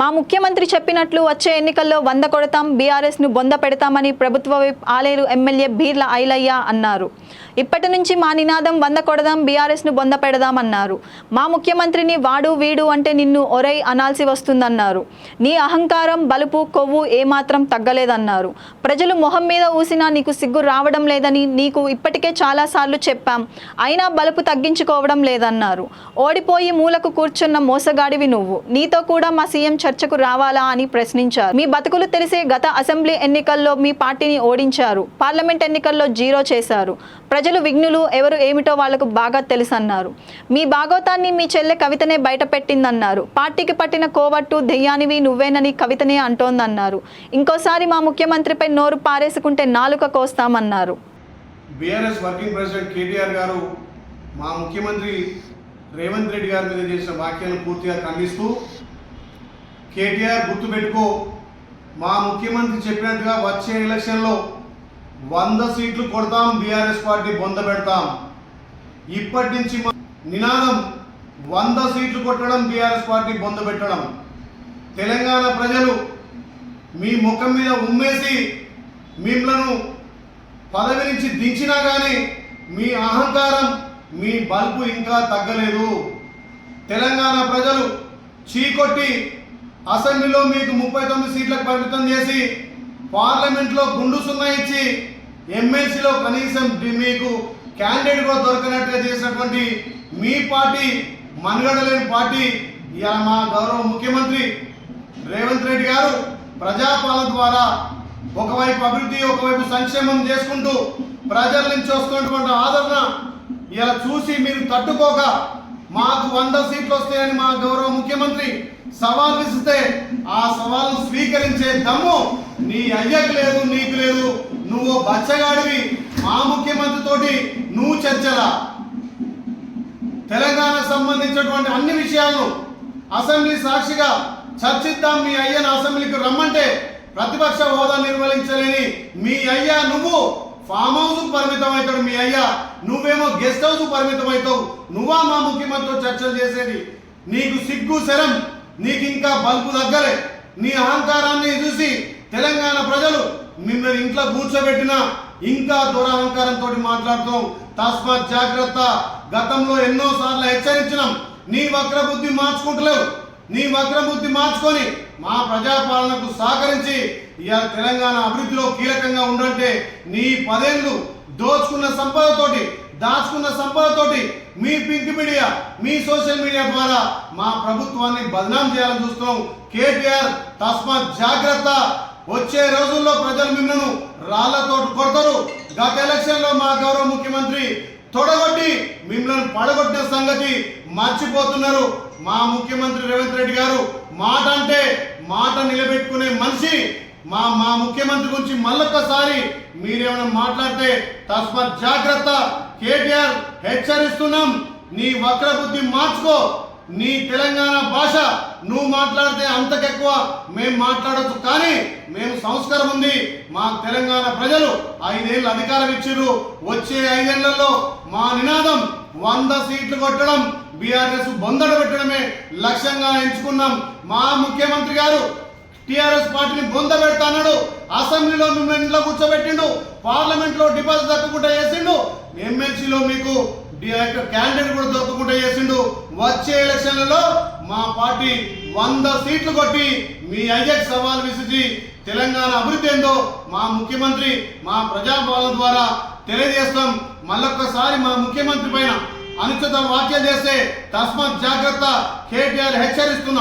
మా ముఖ్యమంత్రి చెప్పినట్లు వచ్చే ఎన్నికల్లో వంద కొడతాం బీఆర్ఎస్ను బొంద పెడతామని ప్రభుత్వ ఆలేరు ఎమ్మెల్యే బీర్ల ఐలయ్య అన్నారు. ఇప్పటి నుంచి మా నినాదం వంద కొడదాం బీఆర్ఎస్ను బొంద పెడదాం అన్నారు మా ముఖ్యమంత్రిని వాడు వీడు అంటే నిన్ను ఒరై అనాల్సి వస్తుందన్నారు. నీ అహంకారం బలుపు కొవ్వు ఏమాత్రం తగ్గలేదన్నారు. ప్రజలు మొహం మీద ఊసినా నీకు సిగ్గు రావడం లేదని నీకు ఇప్పటికే చాలాసార్లు చెప్పాం. అయినా బలుపు తగ్గించుకోవడం లేదన్నారు. ఓడిపోయి మూలకు కూర్చున్న మోసగాడివి నువ్వు. నీతో కూడా మా సీఎం చర్చకు రావాలా అని ప్రశ్నించారు. మీ బతుకులు తెలిసే గత అసెంబ్లీ ఎన్నికల్లో మీ పార్టీని ఓడించారు. పార్లమెంట్ ఎన్నికల్లో జీరో చేశారు. ప్రజలు విఘ్నులు ఎవరు ఏమిటో వాళ్ళకు బాగా తెలుసన్నారు. మీ భాగవతాన్ని మీ చెల్లె కవితనే బయటపెట్టిందన్నారు. పార్టీకి పట్టిన కోవట్టు దెయ్యానివి నువ్వేనని కవితనే అంటోందన్నారు. ఇంకోసారి మా ముఖ్యమంత్రిపై నోరు పారేసుకుంటే నాలుక కోస్తామన్నారు. బీఆర్ఎస్ వర్కింగ్ ప్రెసిడెంట్ కేటీఆర్ గారు మా ముఖ్యమంత్రి రేవంత్ రెడ్డి గారి మీద చేసిన వ్యాఖ్యలను పూర్తిగా ఖండిస్తూ కేటీఆర్ గుర్తుపెట్టుకో. మా ముఖ్యమంత్రి చెప్పినట్టుగా వచ్చే ఎలక్షన్లో వంద సీట్లు కొడతాం బీఆర్ఎస్ పార్టీ బొంద పెడతాం. ఇప్పటి నుంచి మా నినాదం వంద సీట్లు కొట్టడం బీఆర్ఎస్ పార్టీ బొంద పెట్టడం. తెలంగాణ ప్రజలు మీ ముఖం మీద ఉమ్మేసి మిమ్మలను పదవి నుంచి దించినా కానీ మీ అహంకారం మీ బల్బు ఇంకా తగ్గలేదు. తెలంగాణ ప్రజలు చీకొట్టి అసెంబ్లీలో మీకు ముప్పై తొమ్మిది సీట్లకు పరిమితం చేసి పార్లమెంట్లో గుండు సున్నా ఇచ్చి ఎమ్మెల్సీలో కనీసం మీకు క్యాండిడేట్ కూడా దొరకనట్టుగా చేసినటువంటి మీ పార్టీ మనుగడలేని పార్టీ ఇలా మా గౌరవ ముఖ్యమంత్రి రేవంత్ రెడ్డి గారు ప్రజాపాలన ద్వారా ఒకవైపు అభివృద్ధి ఒకవైపు సంక్షేమం చేసుకుంటూ ప్రజల నుంచి వస్తున్నటువంటి ఆదరణ ఇలా చూసి మీరు తట్టుకోక మాకు వంద సీట్లు వస్తాయని మా గౌరవ ముఖ్యమంత్రి సవాల్ విసిస్తే ఆ సవాల్ను స్వీకరించే దమ్ము నీ అయ్యకు లేదు నీకు లేదు. నువ్వు బచ్చగాడివి. మా ముఖ్యమంత్రి తోటి నువ్వు చర్చలా. తెలంగాణ సంబంధించినటువంటి అన్ని విషయాలను అసెంబ్లీ సాక్షిగా చర్చిద్దాం మీ అయ్యను అసెంబ్లీకి రమ్మంటే ప్రతిపక్ష హోదా నిర్వహించలేని మీ అయ్యా నువ్వు. ఫామ్ హౌస్ పరిమితం అవుతాడు మీ అయ్యా. నువ్వేమో గెస్ట్ హౌస్ పరిమితం అవుతావు. నువ్వా మా ముఖ్యమంత్రితో చర్చలు చేసేది? నీకు సిగ్గు శరం నీకు ఇంకా బల్బు దగ్గరే నీ అహంకారాన్ని చూసి తెలంగాణ ప్రజలు మిమ్మల్ని ఇంట్లో కూర్చోబెట్టినా ఇంకా దురహంకారంతో మాట్లాడుతాం. తస్మాత్ జాగ్రత్త. గతంలో ఎన్నో సార్లు హెచ్చరించినాం. నీ వక్రబుద్ధి మార్చుకుంటలేవు. నీ వక్రబుద్ధి మార్చుకొని మా ప్రజాపాలనకు సహకరించి ఇవాళ తెలంగాణ అభివృద్ధిలో కీలకంగా ఉండంటే నీ పదేళ్ళు దోచుకున్న సంపదతోటి దాచుకున్న సంపదతోటి మీ పింక్ మీడియా మీ సోషల్ మీడియా ద్వారా మా ప్రభుత్వాన్ని బదనాం చేయాలని చూస్తున్నాం. కేటీఆర్ తస్మాత్ జాగ్రత్త. వచ్చే రోజుల్లో ప్రజలు మిమ్మల్ని రాళ్ళతో కొడతారు. గత ఎలక్షన్లో మా గౌరవ ముఖ్యమంత్రి తొడగొట్టి మిమ్మల్ని పడగొట్టిన సంగతి మర్చిపోతున్నారు. మా ముఖ్యమంత్రి రేవంత్ రెడ్డి గారు మాట అంటే మాట నిలబెట్టుకునే మనిషి. మా మా ముఖ్యమంత్రి గురించి మళ్ళొక్కసారి మీరేమైనా మాట్లాడితే తస్మత్ జాగ్రత్త. కేటీఆర్ హెచ్చరిస్తున్నాం. నీ వక్ర బుద్ధి మార్చుకో. నీ తెలంగాణ భాష నువ్వు మాట్లాడితే అంతకెక్కువ మేము మాట్లాడచ్చు. కానీ మేము సంస్కారం ఉంది. మా తెలంగాణ ప్రజలు ఐదేళ్ళు అధికారం ఇచ్చిర్రు. వచ్చే ఐదేళ్ళలో మా నినాదం వంద సీట్లు కొట్టడం బీఆర్ఎస్ బొందడ పెట్టడమే లక్ష్యంగా ఎంచుకున్నాం. మా ముఖ్యమంత్రి గారు టిఆర్ఎస్ పార్టీని బొంద పెడతా అసెంబ్లీలో మిమ్మల్ని ఇంట్లో కూర్చోబెట్టిండు. పార్లమెంట్లో డిపాజిట్ దక్కకుండా చేసిండు. ఎమ్మెల్సీలో మీకు క్యాండిడేట్ కూడా దొరకకుండా చేసిండు. వచ్చే ఎలక్షన్లలో మా పార్టీ వంద సీట్లు కొట్టి మీ అయ్యకు సవాల్ విసిచి తెలంగాణ అభివృద్ధి ఏందో మా ముఖ్యమంత్రి మా ప్రజాపాలన ద్వారా తెలియజేస్తాం. మళ్ళొక్కసారి మా ముఖ్యమంత్రి పైన అనుచిత వ్యాఖ్యలు చేస్తే తస్మాత్ జాగ్రత్త కేటీఆర్ హెచ్చరిస్తున్నాం.